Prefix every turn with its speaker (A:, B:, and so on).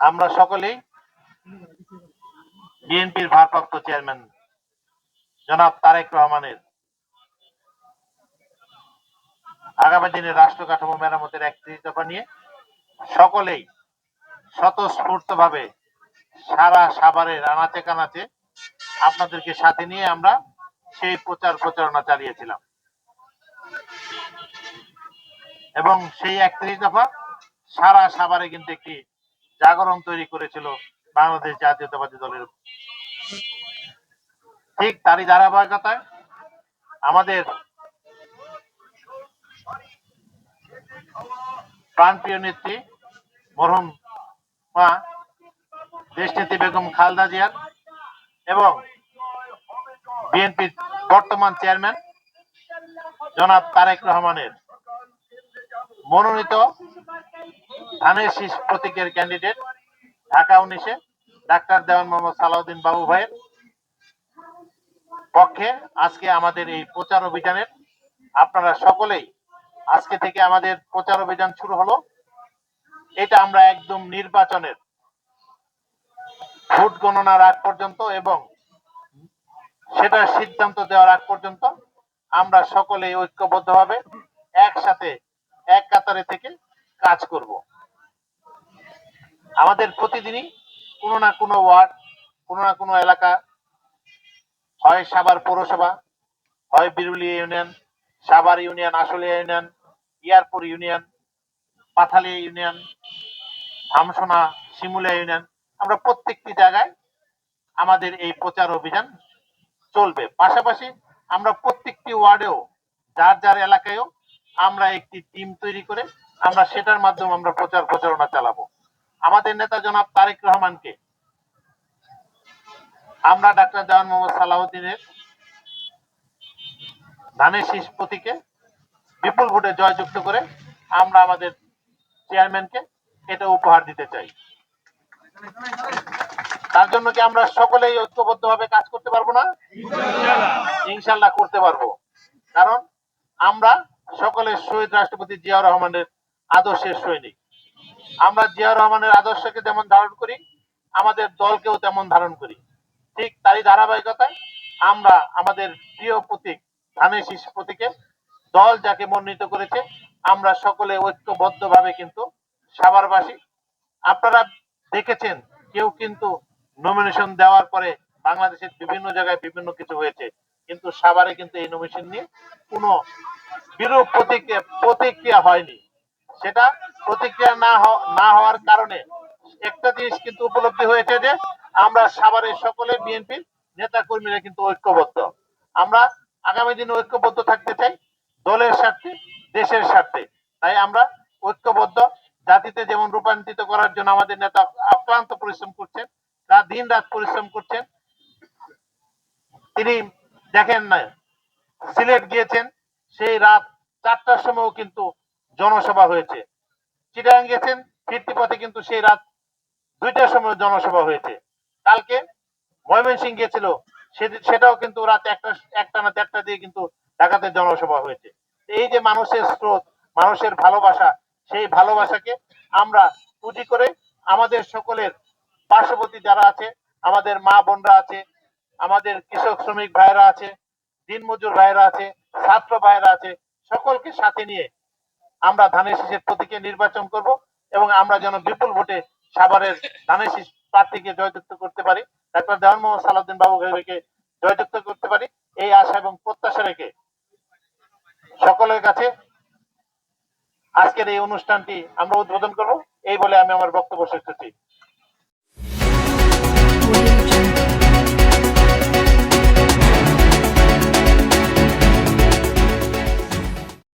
A: আমরা সকলেই বিএনপির ভারপ্রাপ্ত চেয়ারম্যান, জনাব তারেক রহমানের আগামী দিনে রাষ্ট্র কাঠামো মেরামতের একত্রিশ দফা নিয়ে সকলেই স্বতঃস্ফূর্ত ভাবে সারা সাভারের আনাচে কানাচে আপনাদেরকে সাথে নিয়ে আমরা সেই প্রচার প্রচারণা চালিয়েছিলাম। এবং সেই একত্রিশ দফা সারা সাভারে কিন্তু একটি জাগরণ তৈরি করেছিল বাংলাদেশ জাতীয়তাবাদী দলের। ঠিক তারই ধারাবাহিকতায় আমাদের প্রাণপ্রিয় নেত্রী মরহুম মা দেশনেত্রী বেগম খালদা জিয়ার এবং বিএনপির বর্তমান চেয়ারম্যান জনাব তারেক রহমানের মনোনীত ধানের শীষ প্রতীকের ক্যান্ডিডেট ঢাকা উনিশে, ডাক্তার দেওয়ান মোহাম্মদ সালাউদ্দিন বাবু ভাইয়ের পক্ষে আজকে আমাদের এই প্রচার অভিযানের, আপনারা সকলেই আজকে থেকে আমাদের প্রচার অভিযান শুরু হলো। এটা আমরা একদম নির্বাচনের ভোট গণনার আগ পর্যন্ত এবং সেটার সিদ্ধান্ত দেওয়ার আগ পর্যন্ত আমরা সকলেই ঐক্যবদ্ধভাবে একসাথে এক কাতারে থেকে কাজ করব। আমাদের প্রতিদিনই কোনো না কোনো ওয়ার্ড, কোনো না কোনো এলাকা, হয় সাভার পৌরসভা, হয় Birulia union, Savar union, Ashulia union, Yarpur union, Pathalia union, Dhamsona, Shimulia union, আমরা প্রত্যেকটি জায়গায় আমাদের এই প্রচার অভিযান চলবে। পাশাপাশি আমরা প্রত্যেকটি ওয়ার্ডেও, যার যার এলাকায়ও আমরা একটি টিম তৈরি করে আমরা সেটার মাধ্যমে আমরা প্রচার প্রচারণা চালাবো। আমাদের নেতা জনাব তারেক রহমানকে আমরা ডাক্তার দেওয়ান মোহাম্মদ সালাউদ্দিনের ধানের শীষ প্রতীকে বিপুল ভোটে জয়যুক্ত করে আমরা আমাদের চেয়ারম্যানকে এটা উপহার দিতে চাই। তার জন্য কি আমরা সকলেই ঐক্যবদ্ধভাবে কাজ করতে পারব না? ইনশাল্লাহ করতে পারব। কারণ আমরা সকলে শহীদ রাষ্ট্রপতি জিয়াউর রহমানের আদর্শের সৈনিক। আমরা জিয়া রহমানের আদর্শকে যেমন ধারণ করি, আমাদের দলকেও তেমন ধারণ করি। ঠিক তারই ধারাবাহিকতায় আমরা আমাদের প্রিয় প্রতীক, ধানের শীষ প্রতীকে দল যাকে মনোনীত করেছে, আমরা সকলে ঐক্যবদ্ধভাবে কিন্তু সাভারবাসী। আপনারা দেখেছেন, কেউ কিন্তু নমিনেশন দেওয়ার পরে বাংলাদেশের বিভিন্ন জায়গায় বিভিন্ন কিছু হয়েছে। কিন্তু সাভারে কিন্তু এই নমিনেশন নিয়ে কোনো বিরূপ প্রতিক্রিয়া প্রতিক্রিয়া হয়নি। সেটা প্রতিক্রিয়া না না হওয়ার কারণে একটা জিনিস কিন্তু উপলব্ধি হয়েছে যে আমরা সাভারের সকলে বিএনপির নেতা কর্মীরা কিন্তু ঐক্যবদ্ধ। আমরা আগামী দিনে ঐক্যবদ্ধ থাকতে চাই, দলের স্বার্থে, দেশের স্বার্থে। তাই আমরা ঐক্যবদ্ধ, জাতিতে যেমন রূপান্তরিত করার জন্য আমাদের নেতা আক্রান্ত পরিশ্রম করছেন রাত দিন রাত পরিশ্রম করছেন। তিনি দেখেন না সিলেট গিয়েছেন, সেই রাত চারটার সময়ও কিন্তু জনসভা হয়েছে। চিটাগাং গেছেন, ফিরতি পথে কিন্তু সেই রাত দুইটার সময় জনসভা হয়েছে। কালকে ময়মনসিং গিয়েছিল সে- সেটাও কিন্তু রাত একটা একটা না দেড়টা দিয়ে কিন্তু ঢাকাতে জনসভা হয়েছে। এই যে মানুষের স্রোত, মানুষের ভালোবাসা, সেই ভালোবাসাকে আমরা পুঁজি করে আমাদের সকলের পার্শ্ববর্তী যারা আছে, আমাদের মা বোনরা আছে, আমাদের কৃষক শ্রমিক ভাইরা আছে, দিনমজুর ভাইরা আছে, ছাত্র ভাইরা আছে, সকলকে সাথে নিয়ে আমরা ধানের শীষের প্রতীকে নির্বাচন করব এবং আমরা যেন বিপুল ভোটে সাভারের ধানের শীষ প্রার্থীকে জয়যুক্ত করতে পারি। ডাক্তার দেওয়ান মোহাম্মদ সালাউদ্দিন বাবু ভাইকে জয়যুক্ত করতে পারি। এই আশা এবং প্রত্যাশা রেখে সকলের কাছে আজকের এই অনুষ্ঠানটি আমরা উদ্বোধন করব। এই বলে আমি আমার বক্তব্য শেষ করছি।